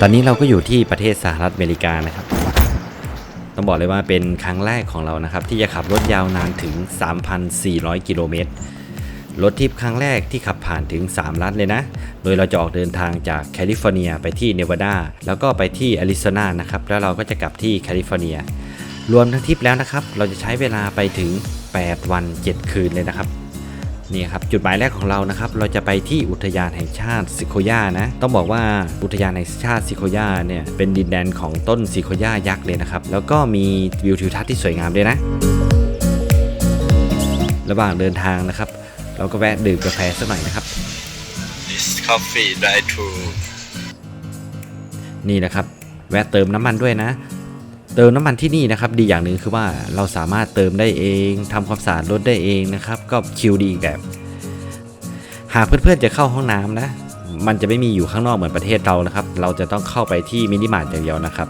ตอนนี้เราก็อยู่ที่ประเทศสหรัฐอเมริกานะครับ ต้องบอกเลยว่าเป็นครั้งแรกของเรานะครับ ที่จะขับรถยาวนานถึง 3,400 กิโลเมตรรถทิปครั้งแรกที่ขับผ่านถึง 3 รัฐเลยนะ โดยเราจะออกเดินทางจากแคลิฟอร์เนียไปที่เนวาดา แล้วก็ไปที่แอริโซนานะครับ แล้วเราก็จะกลับที่แคลิฟอร์เนีย รวมทั้งทิปแล้วนะครับ เราจะใช้เวลาไปถึง 8 วัน 7 คืนเลยนะครับ นี่ครับจุดหมายแรกของเรานะครับ เราจะไปที่อุทยานแห่งชาติซิโคยานะ ต้องบอกว่าอุทยานแห่งชาติซิโคยาเนี่ยเป็นดินแดนของต้นซิโคยายักษ์เลยนะครับ แล้วก็มีวิวทิวทัศน์ที่สวยงามด้วยนะ ระหว่างเดินทางนะครับ เราก็แวะดื่มกาแฟสักหน่อยนะครับ This coffee dry to นี่นะครับ แวะเติมน้ำมันด้วยนะ เติมน้ำมันที่นี่นะครับดีอย่างหนึ่งคือว่าเราสามารถเติมได้เองทำความสะอาดรถได้เองนะครับก็คิวดีอีกแบบ หากเพื่อนๆจะเข้าห้องน้ำนะมันจะไม่มีอยู่ข้างนอกเหมือนประเทศเรานะครับ เราจะต้องเข้าไปที่มินิมาร์ทอย่างเดียวนะครับ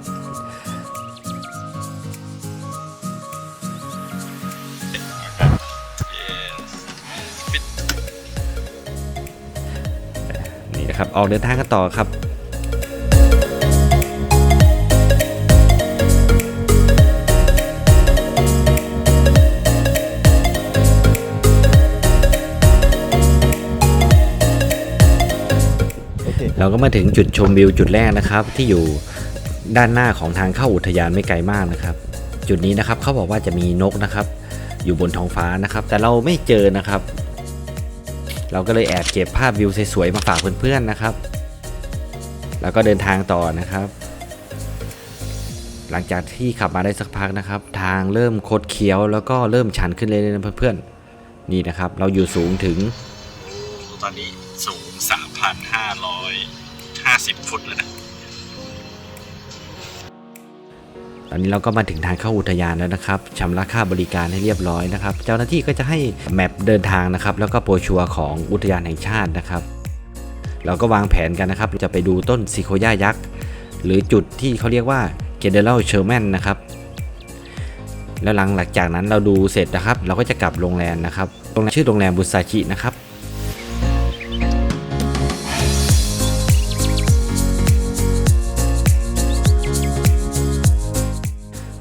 นี่นะครับออกเดินทางกันต่อครับ เราก็มาถึงจุดชมวิวจุดแรกนะครับ ที่อยู่ด้านหน้าของทางเข้าอุทยานไม่ไกลมากนะครับ จุดนี้นะครับเขาบอกว่าจะมีนกนะครับ อยู่บนท้องฟ้านะครับ แต่เราไม่เจอนะครับ เราก็เลยแอบเก็บภาพวิวสวยๆมาฝากเพื่อนๆนะครับ แล้วก็เดินทางต่อนะครับ หลังจากที่ขับมาได้สักพักนะครับ ทางเริ่มคดเคี้ยวแล้วก็เริ่มชันขึ้นเลยๆนะเพื่อนๆนี่นะครับ เราอยู่สูงถึงตอนนี้สูง 50ฟุตแล้วนะ ตอนนี้เราก็มาถึงทางเข้าอุทยานแล้วนะครับชำระค่าบริการให้เรียบร้อยนะครับ เจ้าหน้าที่ก็จะให้แมปเดินทางนะครับ แล้วก็โปรชัวร์ของอุทยานแห่งชาตินะครับ เราก็วางแผนกันนะครับ จะไปดูต้นซิโคย่ายักษ์ หรือจุดที่เขาเรียกว่าเกเดลเชอร์แมนนะครับ แล้วหลังจากนั้นเราดูเสร็จนะครับ เราก็จะกลับโรงแรมนะครับ โรงแรมชื่อโรงแรมบุซาชินะครับ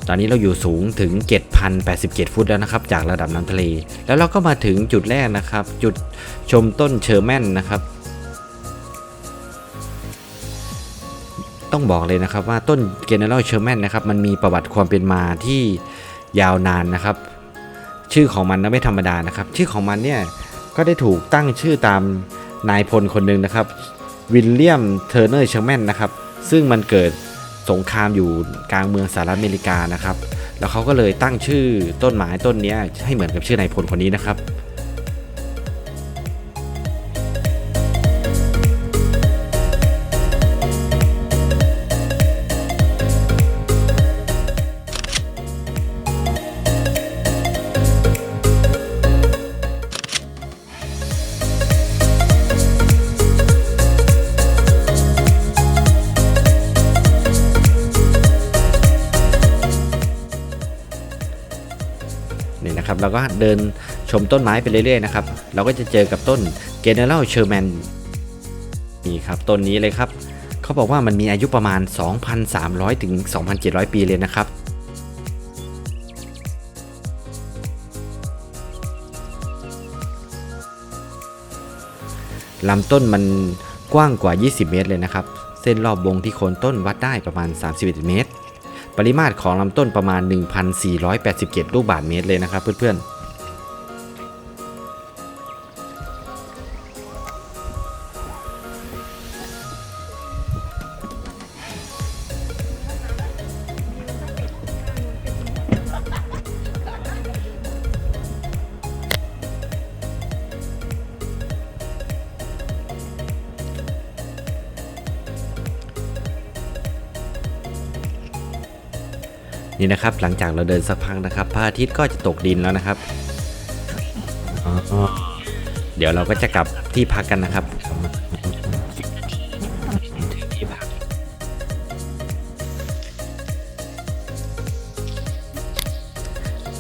ตอนนี้เราอยู่สูงถึง 7,087 ฟุตแล้วนะครับ จากระดับน้ำทะเล แล้วเราก็มาถึงจุดแรกนะครับ จุดชมต้นเชอร์แมนนะครับ ต้องบอกเลยนะครับว่าต้นเกเนอเรลเชอร์แมนนะครับ มันมีประวัติความเป็นมาที่ยาวนานนะครับ ชื่อของมันนะไม่ธรรมดานะครับ ชื่อของมันเนี่ยก็ได้ถูกตั้งชื่อตามนายพลคนหนึ่งนะครับวิลเลียมเทอร์เนอร์เชอร์แมนนะครับ ซึ่งมันเกิด สงครามอยู่กลางเมืองสหรัฐอเมริกานะครับ แล้วเขาก็เลยตั้งชื่อต้นไม้ต้นนี้ให้เหมือนกับชื่อนายพลคนนี้นะครับ นะครับเราก็เดินชมต้นไม้ไปเรื่อยๆนะครับเราก็จะเจอกับต้น General Sherman นี่ครับต้นนี้เลยครับเขาบอกว่ามันมีอายุประมาณ 2,300 ถึง 2,700 ปีเลยนะครับลำต้นมันกว้างกว่า 20 เมตรเลยนะครับ เส้นรอบวงที่โคนต้นวัดได้ประมาณ 31 เมตร ปริมาตรของลำต้นประมาณ 1,487 ลูกบาศก์เมตรเลยนะครับเพื่อนๆ นี่นะครับหลังจากเราเดินสักพักนะครับพระอาทิตย์ก็จะตกดินแล้วนะครับเดี๋ยวเราก็จะกลับที่พักกันนะครับ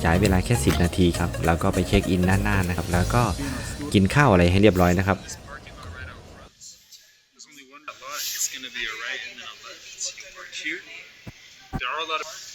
จ่ายเวลาแค่ 10 นาทีครับ แล้วก็ไปเช็คอินด้านหน้านะครับ แล้วก็กินข้าวอะไรให้เรียบร้อยนะครับ There's only one lot. It's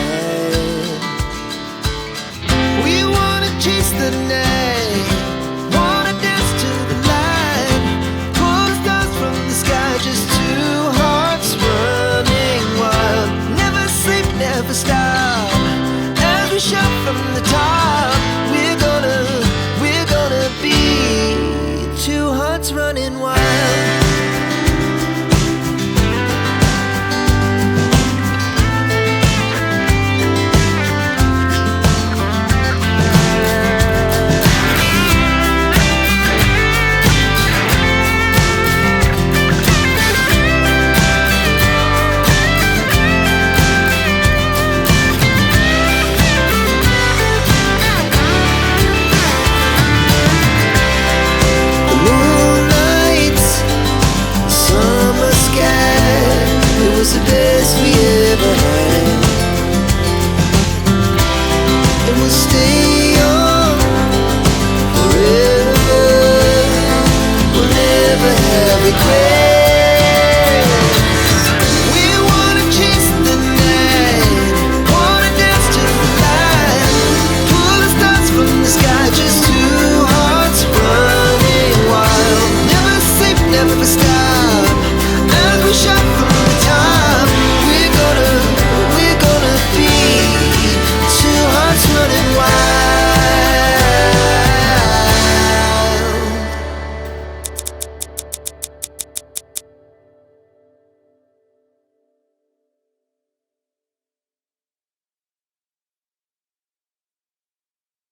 running wild. regret